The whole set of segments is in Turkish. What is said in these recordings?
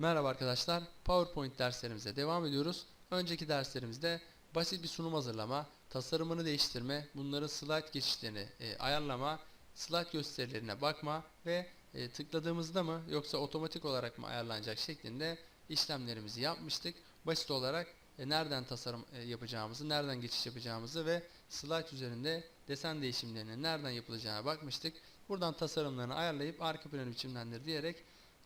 Merhaba arkadaşlar. PowerPoint derslerimize devam ediyoruz. Önceki derslerimizde basit bir sunum hazırlama, tasarımını değiştirme, bunların slide geçişlerini e, ayarlama, slide gösterilerine bakma ve e, tıkladığımızda mı yoksa otomatik olarak mı ayarlanacak şeklinde işlemlerimizi yapmıştık. Basit olarak e, nereden tasarım e, yapacağımızı, nereden geçiş yapacağımızı ve slide üzerinde desen değişimlerinin nereden yapılacağına bakmıştık. Buradan tasarımlarını ayarlayıp arka planı biçimlendir diyerek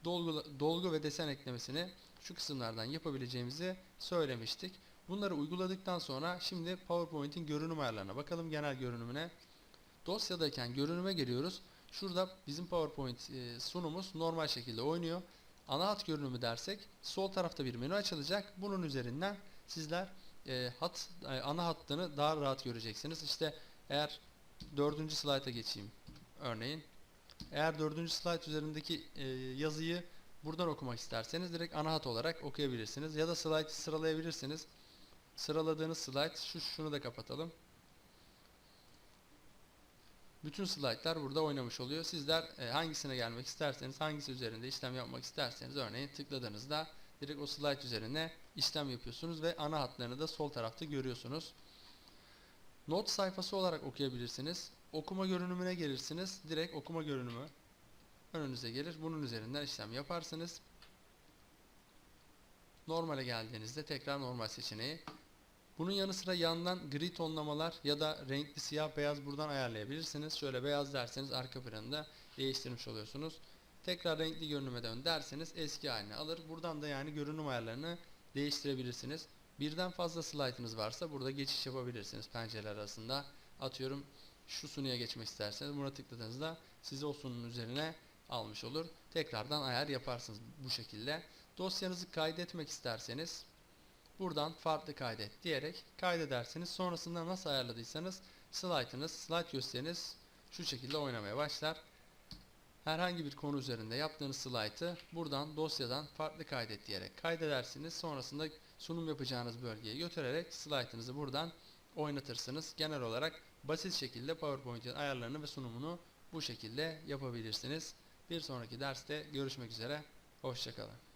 dolgu, dolgu ve desen eklemesini şu kısımlardan yapabileceğimizi söylemiştik. Bunları uyguladıktan sonra şimdi PowerPoint'in görünüm ayarlarına bakalım genel görünümüne. Dosyadayken görünüme giriyoruz. Şurada bizim PowerPoint e, sunumumuz normal şekilde oynuyor. Ana hat görünümü dersek sol tarafta bir menü açılacak. Bunun üzerinden sizler e, hat e, ana hattını daha rahat göreceksiniz. İşte eğer dördüncü slayta geçeyim örneğin. Eğer dördüncü slide üzerindeki e, yazıyı buradan okumak isterseniz direkt ana hat olarak okuyabilirsiniz. Ya da slide sıralayabilirsiniz. Sıraladığınız slide şu şunu da kapatalım. Bütün slaytlar burada oynamış oluyor. Sizler e, hangisine gelmek isterseniz, hangisi üzerinde işlem yapmak isterseniz örneğin tıkladığınızda direkt o slide üzerine işlem yapıyorsunuz ve ana hatlarını da sol tarafta görüyorsunuz. Not sayfası olarak okuyabilirsiniz. Okuma görünümüne gelirsiniz. Direkt okuma görünümü önünüze gelir. Bunun üzerinden işlem yaparsınız. Normale geldiğinizde tekrar normal seçeneği. Bunun yanı sıra yandan gri tonlamalar ya da renkli siyah beyaz buradan ayarlayabilirsiniz. Şöyle beyaz derseniz arka planında değiştirmiş oluyorsunuz. Tekrar renkli görünüme dön derseniz eski haline alır. Buradan da yani görünüm ayarlarını değiştirebilirsiniz. Birden fazla slaytınız varsa burada geçiş yapabilirsiniz pencereler arasında. Atıyorum şu sunuya geçmek isterseniz buna tıkladığınızda sizi o sununun üzerine almış olur. Tekrardan ayar yaparsınız bu şekilde. Dosyanızı kaydetmek isterseniz buradan farklı kaydet diyerek kaydedersiniz. Sonrasında nasıl ayarladıysanız slaytınız, slide gösteriniz şu şekilde oynamaya başlar. Herhangi bir konu üzerinde yaptığınız slaytı buradan dosyadan farklı kaydet diyerek kaydedersiniz. Sonrasında sunum yapacağınız bölgeye götürerek slaytınızı buradan oynatırsınız. Genel olarak basit şekilde PowerPoint'in ayarlarını ve sunumunu bu şekilde yapabilirsiniz. Bir sonraki derste görüşmek üzere. Hoşçakalın.